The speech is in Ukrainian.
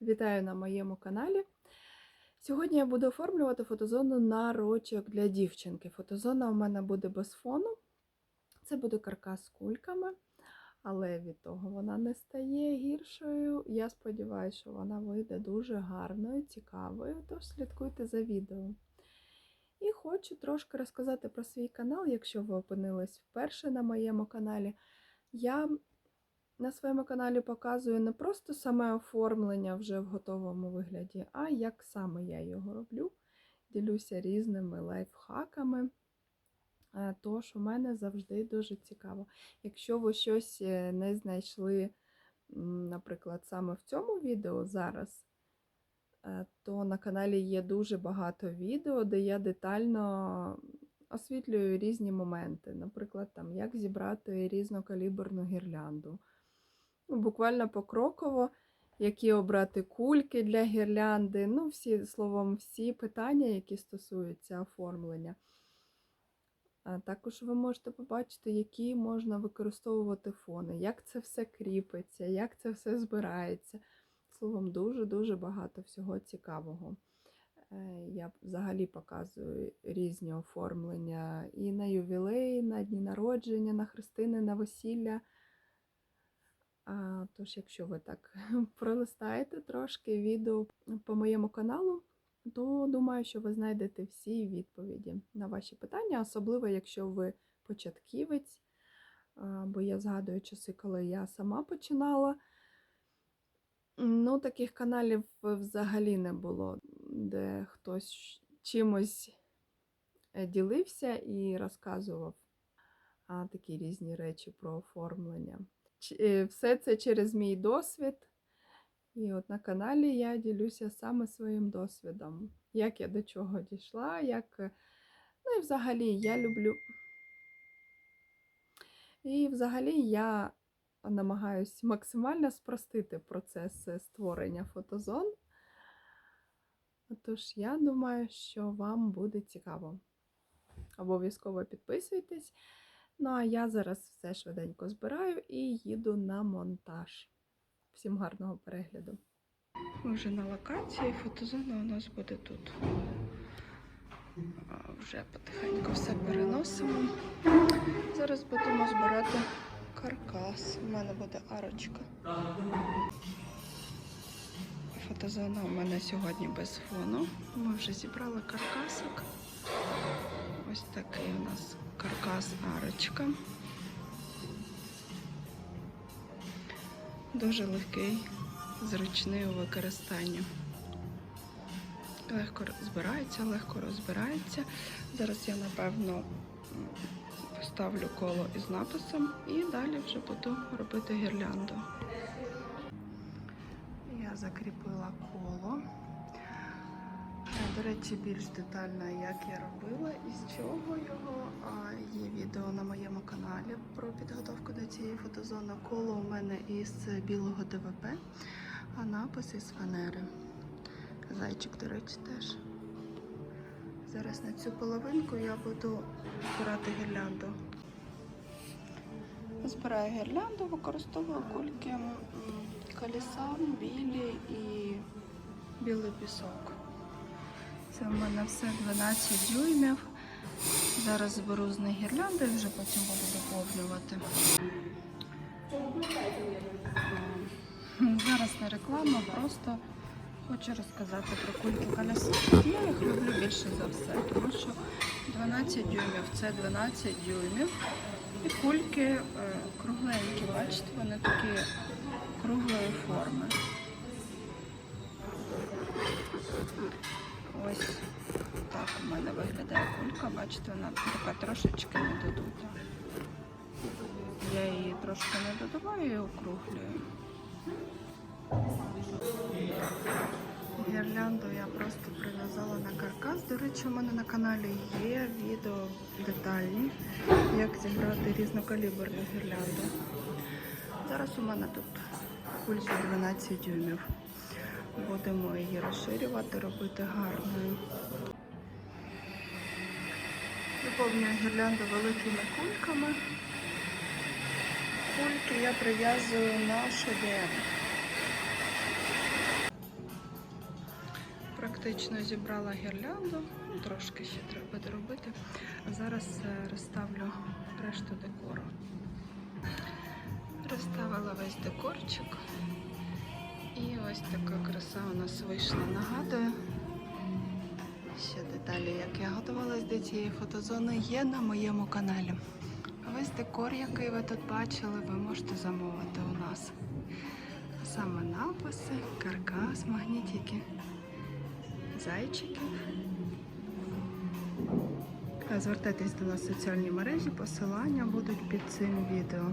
Вітаю на моєму каналі. Сьогодні я буду оформлювати фотозону на рочок для дівчинки. Фотозона у мене буде без фону. Це буде каркас з кульками, але від того вона не стає гіршою. Я сподіваюся, що вона вийде дуже гарною, цікавою, тож слідкуйте за відео. І хочу трошки розказати про свій канал, якщо ви опинились вперше на моєму каналі. Я на своєму каналі показую не просто саме оформлення вже в готовому вигляді, а як саме я його роблю. Ділюся різними лайфхаками. Е, Тож у мене завжди дуже цікаво. Якщо ви щось е, не знайшли, наприклад, саме в цьому відео зараз, е, то на каналі є дуже багато відео, де я детально освітлюю різні моменти. Наприклад, там, як зібрати різнокаліберну гірлянду. Ну, буквально покроково, які обрати кульки для гірлянди. Ну, всі, словом, всі питання, які стосуються оформлення. А також ви можете побачити, які можна використовувати фони, як це все кріпиться, як це все збирається. Словом, дуже-дуже багато всього цікавого. Е, Я взагалі показую різні оформлення і на ювілеї, на дні народження, на хрестини, на весілля. Тож, якщо ви так пролистаєте трошки відео по моєму каналу, то думаю, що ви знайдете всі відповіді на ваші питання, особливо якщо ви початківець, бо я згадую часи, коли я сама починала. Ну, таких каналів взагалі не було, де хтось чимось е, ділився і розказував такі різні речі про оформлення. Е, Все це через мій досвід. І от на каналі я ділюся саме своїм досвідом, як я до чого дійшла, як. е, Ну і взагалі я люблю. І взагалі я намагаюсь максимально спростити процес створення фотозон. Тож я думаю, що вам буде цікаво. Обов'язково підписуйтесь. Ну, а я зараз все швиденько збираю і їду на монтаж. Всім гарного перегляду. Ми вже на локації, фотозона у нас буде тут. Вже потихеньку все переносимо. Зараз будемо збирати каркас. У мене буде арочка. Фотозона у мене сьогодні без фону. Ми вже зібрали каркасик. Ось такий у нас каркас арочка. Дуже легкий, зручний у використанні. Легко збирається, легко розбирається. Зараз я, напевно, поставлю коло із написом і далі вже буду робити гірлянду. Я закріпила коло. До речі, більш детально, як я робила і з чого його. Є відео на моєму каналі про підготовку до цієї фотозони. Коло у мене із білого ДВП, а напис із фанери. Зайчик, до речі, теж. Зараз на цю половинку я буду збирати гірлянду. Збираю гірлянду, використовую кульки м, колеса, білі і білий пісок. Це в мене все 12 дюймів. Зараз зберу з них гірлянди і вже потім буду доповнювати. Зараз не реклама, просто хочу розказати про кульки колеса. Я їх люблю більше за все, тому що 12 дюймів це 12 дюймів. І кульки е, кругленькі, бачите, вони такі круглої форми. Бачите, вона така трошечки недодута. Я її трошки не додаваю і округлюю. Гірлянду я просто прив'язала на каркас. До речі, у мене на каналі є відео детальні, як зібрати різнокаліберну гірлянду. Зараз у мене тут кулька 12 дюймів. Будемо її розширювати, робити гарною. Виповнюю гірлянду великими кульками. Кульки я прив'язую на шедевр. частично зібрала гірлянду, ну, трошки ще треба доробити. Зараз е, розставлю решту декору. Розставила весь декорчик. І ось така краса у нас вийшла. Нагадую. Ще деталі, як я готувалась до цієї фотозони, є на моєму каналі. Весь декор, який ви тут бачили, ви можете замовити у нас. Саме написи, каркас, магнітики, зайчиків. А Звертайтесь до нас в соціальні мережі, посилання будуть під цим відео.